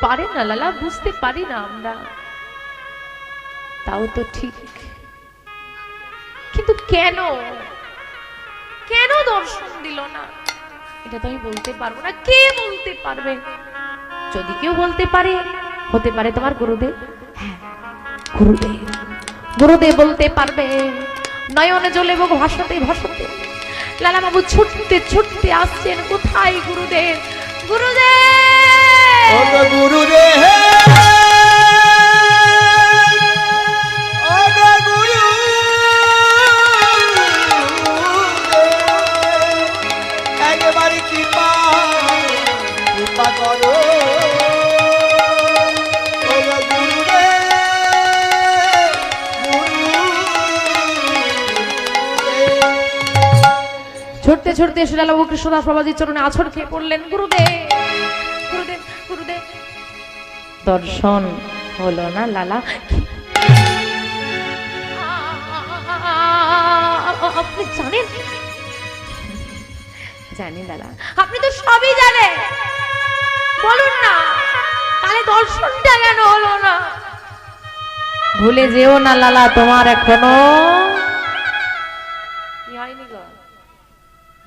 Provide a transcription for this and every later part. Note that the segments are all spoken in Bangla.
পারে না, লালা, বুঝতে পারি না আমরা। তাও তো ঠিক। কিন্তু কেন? কেন দর্শন দিল না? এটা তো আমি বলতে পারব না। কে বলতে পারবে? যদি কেউ বলতে পারে, হতে পারে তোমার গুরুদেব। হ্যাঁ গুরুদেব। গুরুদেব বলতে পারবে। নয়নে জ্বলে বুক ভাসাতে ভাসাতে। লালা বাবু ছুটতে ছুটতে আসছেন কোথায় গুরুদেব? গুরুদেব! ছুটতে ছুটতে এসে কৃষ্ণদাস বাবাজির চরণে আছর খেয়ে পড়লেন গুরুদেব। দর্শন হলো না, লালা। আপনি জানেন? জানি লালা। আপনি তো সবই জানেন। বলুন না, তাহলে দর্শনটা কেন হলো না? ভুলে যেও না লালা, তোমার এখনও। কি হয়নি গো?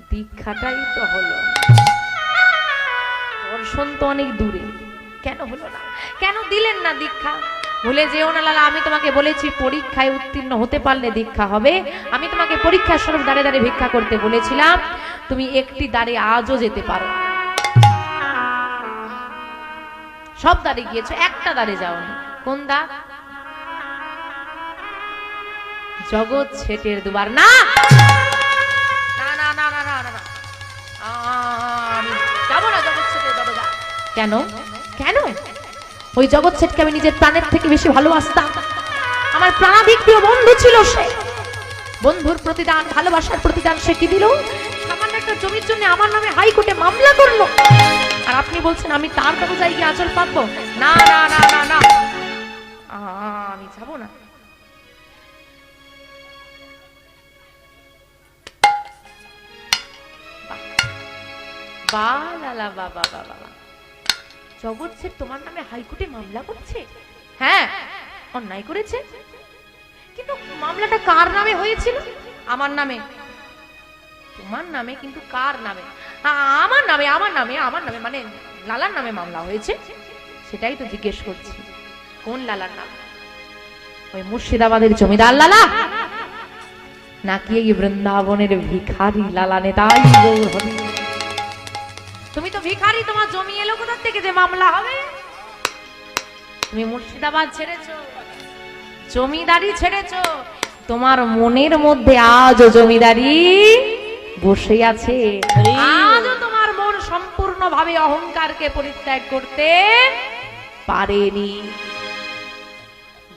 দীক্ষাটাই তো হলো। দর্শন তো অনেক দূরে। কেন হলো না? কেন দিলেন না দীক্ষা? ভুলে যেও না লালা, আমি তোমাকে বলেছি পরীক্ষায় উত্তীর্ণ হতে পারলে দীক্ষা হবে। আমি তোমাকে পরীক্ষার স্বরূপ দাঁড়ে দাঁড়িয়ে ভিক্ষা করতে বলেছিলাম। তুমি একটি দ্বারে আজও যেতে পারো সব দ্বারে গিয়েছো, একটা দ্বারে যাওনি। কোন দা জগৎ ছেটের দুবার না! কেন? কেন? ওই জগৎ ছেটকে আমি নিজের প্রাণের থেকে বেশি ভালোবাসতাম। আমার প্রাণাধিক প্রিয় বন্ধু ছিল সে। বন্ধুর প্রতিদান, ভালোবাসার প্রতিদান সে কি দিল? জমির জন্য আমার নামে হাইকোর্টে মামলা করল। আর আপনি বলছেন, আমি তার দরজায় গিয়ে আচল পাতবো? না না না না না। আমি যাব না। বা লালা বাবা বাবা জগৎ শেঠ তোমার নামে হাইকোর্টে মামলা করছে? হ্যাঁ। অন্যায় করেছে? কিন্তু মামলাটা কার নামে হয়েছিল? আমার নামে। তোমার নামে কিন্তু কার নামে? আমার নামে আমার নামে আমার নামে মানে লালার নামে মামলা হয়েছে? সেটাই তো জিজ্ঞেস করছি। কোন লালার নাম? ওই মুর্শিদাবাদের জমিদার লালা? নাকি এই বৃন্দাবনের ভিখারি লালা নেতাই গৌর তুমি তো ভিখারি তোমার জমি এলো কোথা থেকে যে মামলা হবে? তুমি মুর্শিদাবাদ ছেড়েছ জমিদারি ছেড়েছ তোমার মনের মধ্যে আজও জমিদারি বসে আছে। আজও তোমার মন সম্পূর্ণভাবে অহংকারকে পরিত্যাগ করতে পারেনি।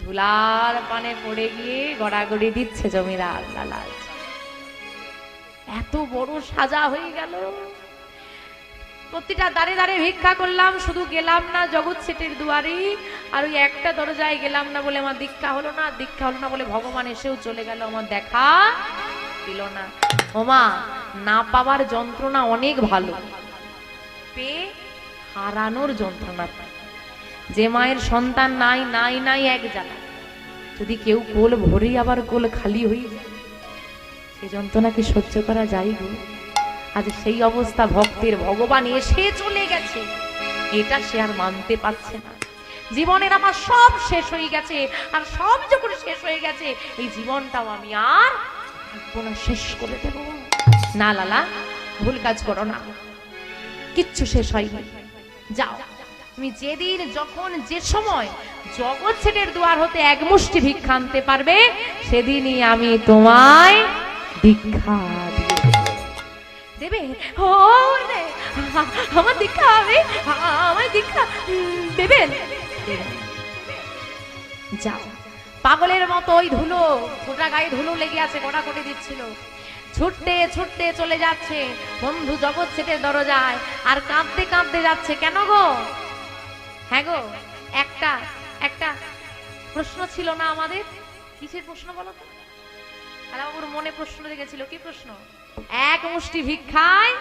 ধুলার পানে পড়ে গিয়ে গড়াগড়ি দিচ্ছে জমিদার লালাজ এত বড় সাজা হয়ে গেল। প্রতিটা দাঁড়ে দাঁড়ে ভিক্ষা করলাম, শুধু গেলাম না জগৎ সেটের দুয়ারে, আর ওই একটা দরজায় গেলাম না বলে আমার দীক্ষা হলো না, দীক্ষা হলো না বলে ভগবান এসেও চলে গেল, আমার দেখা দিল না। ওমা না পাওয়ার যন্ত্রণা অনেক ভালো। পেয়ে হারানোর যন্ত্রণা। যে মায়ের সন্তান নাই নাই নাই এক জ্বালা। যদি কেউ কোল ভরেই আবার কোল খালি হয়ে যায়, সে যন্ত্রণাকে সহ্য করা যায় গো। আজ সেই অবস্থা ভক্তের ভগবান এসে চলে গেছে। এটা সে আর মানতে পারছে না। জীবনের আমার সব শেষ হয়ে গেছে, আর সব যখন শেষ হয়ে গেছে, এই জীবনটাও আমি আর শেষ করে দেব। না, লালা, ভুল কাজ করো না। কিচ্ছু শেষ হয়নি। যাও। তুমি যেদিন যখন যে সময় জগৎ ছেটের দুয়ার হতে এক মুষ্টি ভিক্ষা আনতে পারবে, সেদিনই আমি তোমায় দিয়ে দেব। ও রে, আমার দীক্ষা হবে। আমার দীক্ষা। দেবেন। যাও। পাগলের মতো ওই ধুলো গোটা গায়ে ধুলো লেগে আছে গোটা কোটে দিচ্ছিল। ছুটতে ছুটতে চলে যাচ্ছে। বন্ধু জগৎ ছেটের দরজায়। আর কাঁদতে কাঁদতে যাচ্ছে। কেন গো? হ্যাঁ গো একটা একটা প্রশ্ন ছিল না আমাদের? কিসের প্রশ্ন বলো তো? বাবুর মনে প্রশ্ন লেগেছিল, কি প্রশ্ন? এক মুষ্টি ভিক্ষায়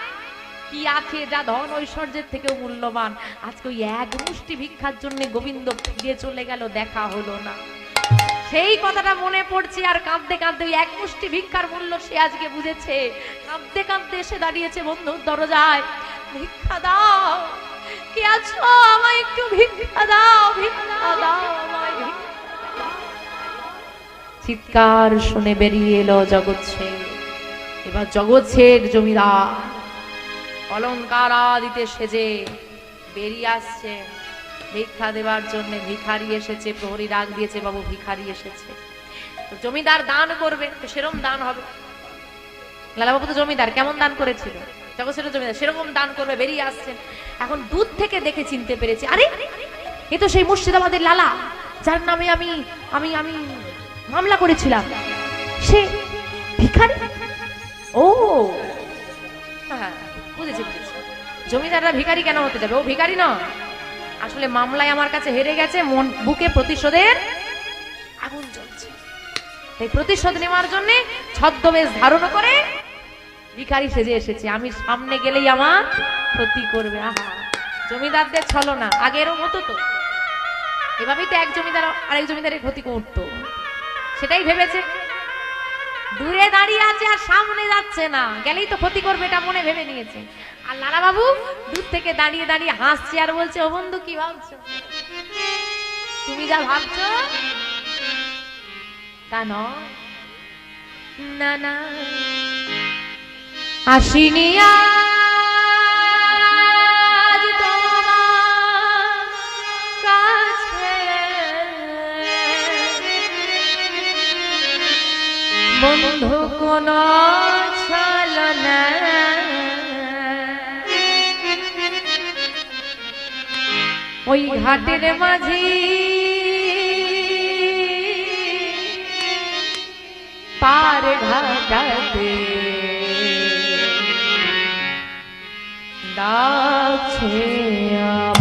কি আছে যা ধন ঐশ্বর্যের থেকেও মূল্যবান? আজকে ওই এক মুষ্টি ভিক্ষার জন্য গোবিন্দ ফিরে চলে গেল, দেখা হলো না। সেই কথাটা মনে পড়ছে আর কাঁদতে কাঁদতে ওই এক মুষ্টি ভিক্ষার মূল্য সে আজকে বুঝেছে। কাঁদতে কাঁদতে এসে দাঁড়িয়েছে বন্ধুর দরজায়। ভিক্ষা দাও, কে আছো? আমায় একটু ভিক্ষা দাও ভিক্ষা দাও ভিক্ষা দাও। চিৎকার শুনে বেরিয়ে এলো জগৎ এবার জগৎ শেঠ জমিদার, অলঙ্কার দিতে সেজে বেরিয়ে আসছে। ভিক্ষা দেওয়ার জন্য ভিখারি এসেছে, প্রহরী ডাক দিয়েছে, বাবু, ভিখারি এসেছে। তো জমিদার দান করবে, তো সেরম দান হবে। লালাবাবু তো জমিদার, কেমন দান করেছিল? জগৎ শেঠ জমিদার, সেরকম দান করবে, বেরিয়ে আসছেন এখন দূর থেকে দেখে চিনতে পেরেছে, আরে, এ তো সেই মুর্শিদাবাদের লালা, যার নামে আমি আমি আমি মামলা করেছিলাম। সে ভিখারি? ও। হ্যাঁ বুঝেছি বুঝেছি। জমিদাররা ভিখারি কেন হতে যাবে? ও ভিখারি না আসলে মামলায় আমার কাছে হেরে গেছে, মন, বুকে প্রতিশোধের আগুন জ্বলছে। তাই প্রতিশোধ নেওয়ার জন্য ছদ্মবেশ ধারণ করে ভিখারি সেজে এসেছে। আমি সামনে গেলেই আমার ক্ষতি করবে। আহা, জমিদারদের ছলো না আগে এরম হতো তো। এভাবেই তো এক জমিদার আরেক জমিদারের ক্ষতি করতো। সেটাই ভেবেছে। দূরে দাঁড়িয়ে আছে আর সামনে যাচ্ছে না। গেলেই তো ক্ষতি করবে এটা মনে ভেবে নিয়েছে। আর লালা বাবু দূর থেকে দাঁড়িয়ে দাঁড়িয়ে হাসছে আর বলছে, ও বন্ধু, কি ভাবছ? তুমি যা ভাবছ, তা না না, আসিনি কোন ছলনা ওই ঘাটের মাঝি পার ঘাটাতে আমার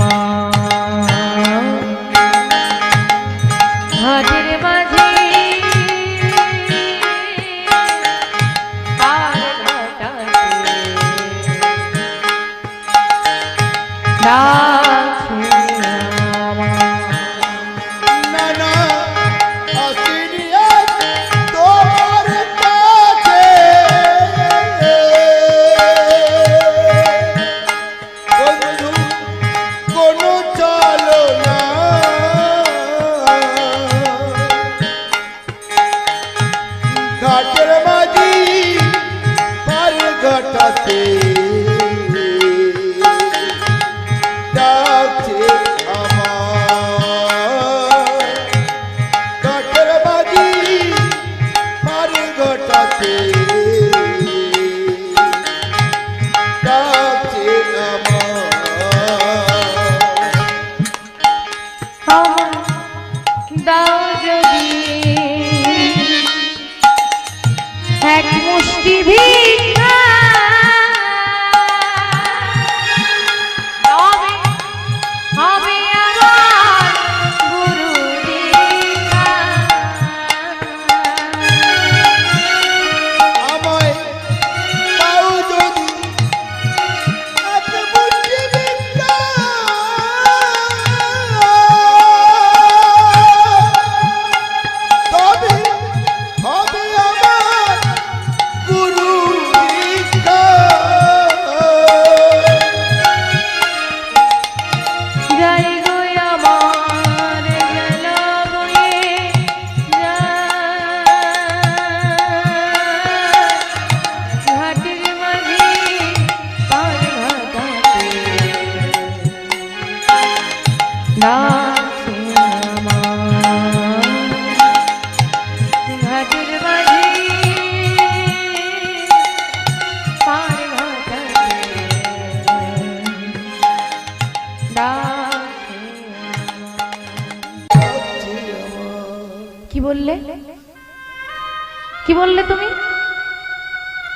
বললে তুমি?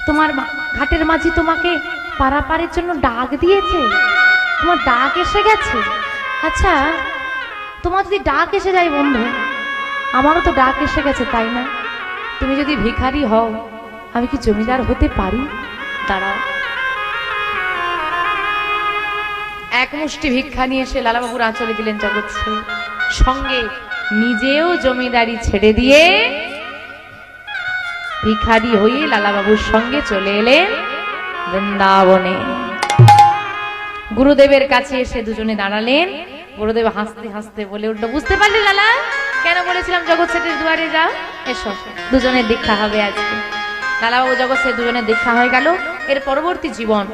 তোমার ঘাটের মাঝি তোমাকে পারাপারের জন্য ডাক দিয়েছে? তোমার ডাক এসে গেছে? আচ্ছা তোমার যদি ডাক এসে যায় বন্ধু, আমারও তো ডাক এসে গেছে, তাই না? তুমি যদি ভিখারি হও, আমি কি জমিদার হতে পারি? দাঁড়াও। এক মুষ্টি ভিক্ষা নিয়ে এসে লালাবাবুর আঁচলে দিলেন জগৎ সঙ্গে নিজেও জমিদারি ছেড়ে দিয়ে ভিখারি হয়ে লালাবাবুর সঙ্গে চলে এলেন বৃন্দাবনে। গুরুদেবের কাছে এসে দুজনে দাঁড়ালেন। গুরুদেব হাসতে হাসতে বলে উঠল, বুঝতে পারলি লালা? কেন বলেছিলাম জগৎ সেটের দুয়ারে যাও এসো, দুজনের দীক্ষা হবে আজকে। লালাবাবু জগৎ সেট দুজনের দীক্ষা হয়ে গেল। এর পরবর্তী জীবন,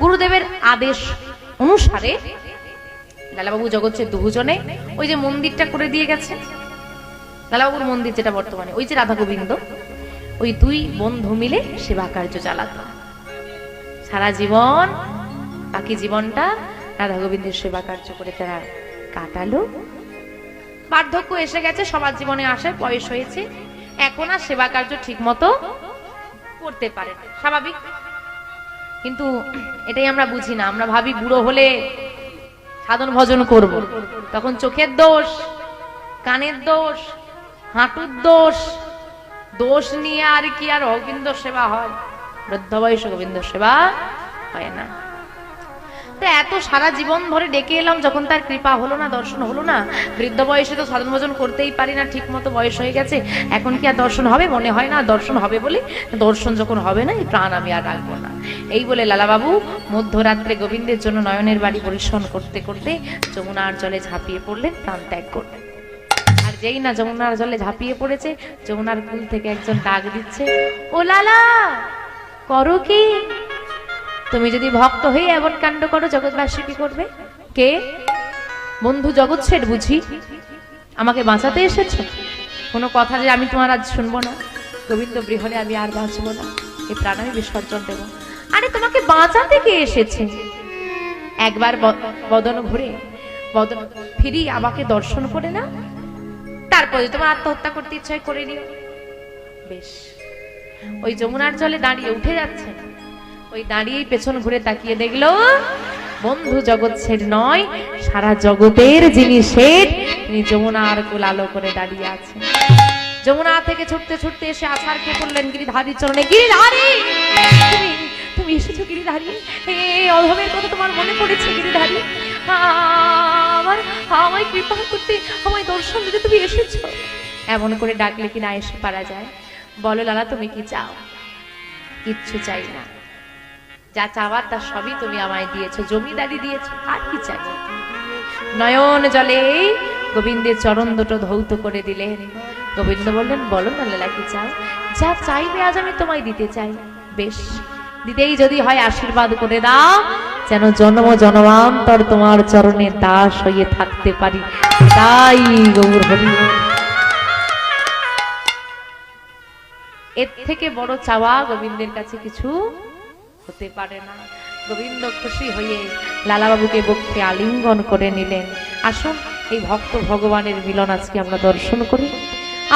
গুরুদেবের আদেশ অনুসারে লালাবাবু জগৎ সেট দুজনে ওই যে মন্দিরটা করে দিয়ে গেছে। লালাবাবুর মন্দির যেটা বর্তমানে, ওই যে রাধা গোবিন্দ ওই দুই বন্ধু মিলে সেবা কার্য চালাতো। সারা জীবন বাকি জীবনটা রাধা গোবিন্দের সেবা কার্য করে তারা কাটালো। বার্ধক্য এসে গেছে সবার জীবনে আসে বয়স হয়েছে। এখন আর সেবা কার্য ঠিক মতো করতে পারে স্বাভাবিক। কিন্তু এটাই আমরা বুঝি না। আমরা ভাবি বুড়ো হলে সাধন ভজন করব। তখন চোখের দোষ, কানের দোষ, হাঁটুর দোষ দোষ নিয়ে আর কি আর গোবিন্দ সেবা হয়? বৃদ্ধ বয়সে গোবিন্দ সেবা হয় না। এত সারা জীবন ধরে ডেকে এলাম, যখন তার কৃপা হলো না, দর্শন হলো না, বৃদ্ধ বয়সে তো সাধন ভজন করতেই পারি না ঠিক মতো বয়স হয়ে গেছে, এখন কি আর দর্শন হবে? মনে হয় না দর্শন হবে বলে, দর্শন যখন হবে না, এই প্রাণ আমি আর রাখব না। এই বলে লালাবাবু মধ্যরাত্রে গোবিন্দের জন্য নয়নের বাড়ি পরিশ্রম করতে করতে যমুনার জলে ঝাঁপিয়ে পড়লেন, প্রাণ ত্যাগ করলেন। যেই না যমুনার জলে ঝাঁপিয়ে পড়েছে, যমুনার কুল থেকে একজন ডাক দিচ্ছে, ও লালা, করো কি? তুমি যদি ভক্ত হয়ে এমন কাণ্ড করো, জগৎবাসী কি করবে? কে? বন্ধু জগৎ শেঠ বুঝি, আমাকে বাঁচাতে এসেছ? কোনো কথা যে আমি তোমার আজ শুনব না। গোবিন্দ বৃহলে আমি আর বাঁচবো না। এই প্রাণ আমি বিসর্জন দেবো। আরে, তোমাকে বাঁচাতে কে এসেছে? একবার বদন ঘুরে, বদন ফিরি আমাকে দর্শন করে না তারপরে তোমার আত্মহত্যা করতে ইচ্ছা হয়, করে নিও। বেশ। ওই যমুনার জলে দাঁড়িয়ে উঠে যাচ্ছে। ওই দাঁড়িয়েই পেছন ঘুরে তাকিয়ে দেখল, বন্ধু জগৎ শেঠ নয়, সারা জগতের যিনি শেঠ তিনি যমুনার কোল আলো করে দাঁড়িয়ে আছেন যমুনা থেকে ছুটতে ছুটতে এসে আছার কে পড়লেন গিরিধারীর চরণে। গিরিধারী! তুমি এসেছ গিরিধারী? এ অধমের কথা তোমার মনে পড়েছে গিরিধারী? আমার, আমায় কৃপা করতে, আমায় দর্শন দিতে তুমি এসেছ। এমন করে ডাকলে কি না এসে পারা যায়? বলো লালা, তুমি কি চাও? কিচ্ছু চাই না। যা চাওয়ার তা সবই তুমি আমায় দিয়েছ, জমিদারি দিয়েছ, আর কি চাই? নয়ন জলে গোবিন্দের চরণ দুটো ধৌত করে দিলেন। গোবিন্দ বললেন, বলো না লীলা, কি চাও? যা চাইবে আজ আমি তোমায় দিতে চাই। বেশ, দিতেই যদি হয় আশীর্বাদ করে দাও। যেন জন্ম জন্মান্তর তোমার চরণে দাস হয়ে থাকতে পারি। তাই গৌর হরি। এর থেকে বড় চাওয়া গোবিন্দের কাছে কিছু হতে পারে না। গোবিন্দ খুশি হয়ে লালাবাবুকে বক্ষে আলিঙ্গন করে নিলেন। আসুন, এই ভক্ত ভগবানের মিলন আজকে আমরা দর্শন করি।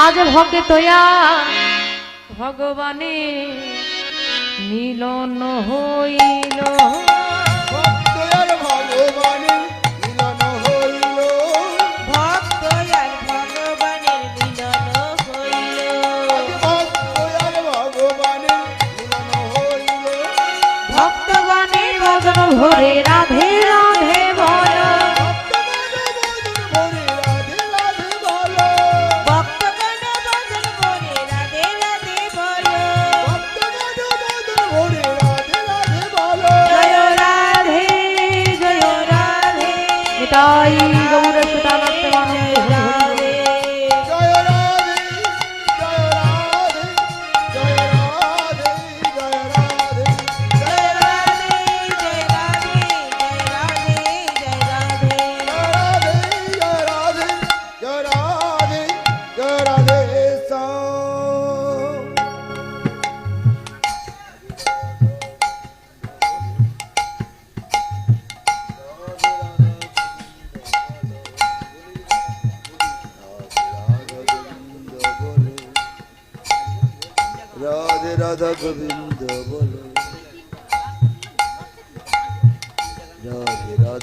আজ ভগে তোয়া ভগবানে মিলন হইল।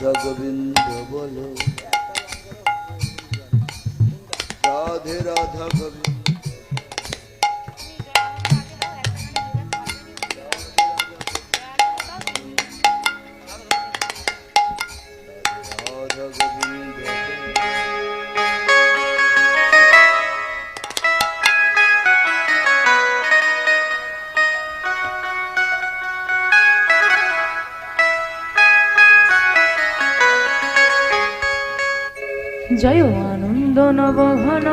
রাধে গোবিন্দ বলো। রাধে রাধা গোবিন্দ। আনন্দ নব ঘন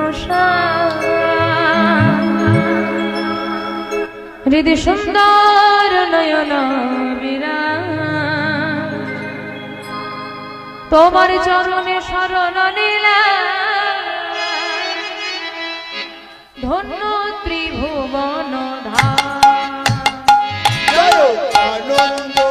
হৃদি সুন্দর নয়ন তোমার চরণে শরণ নীলা। ধন্য ত্রিভুবন ধা আনন্দ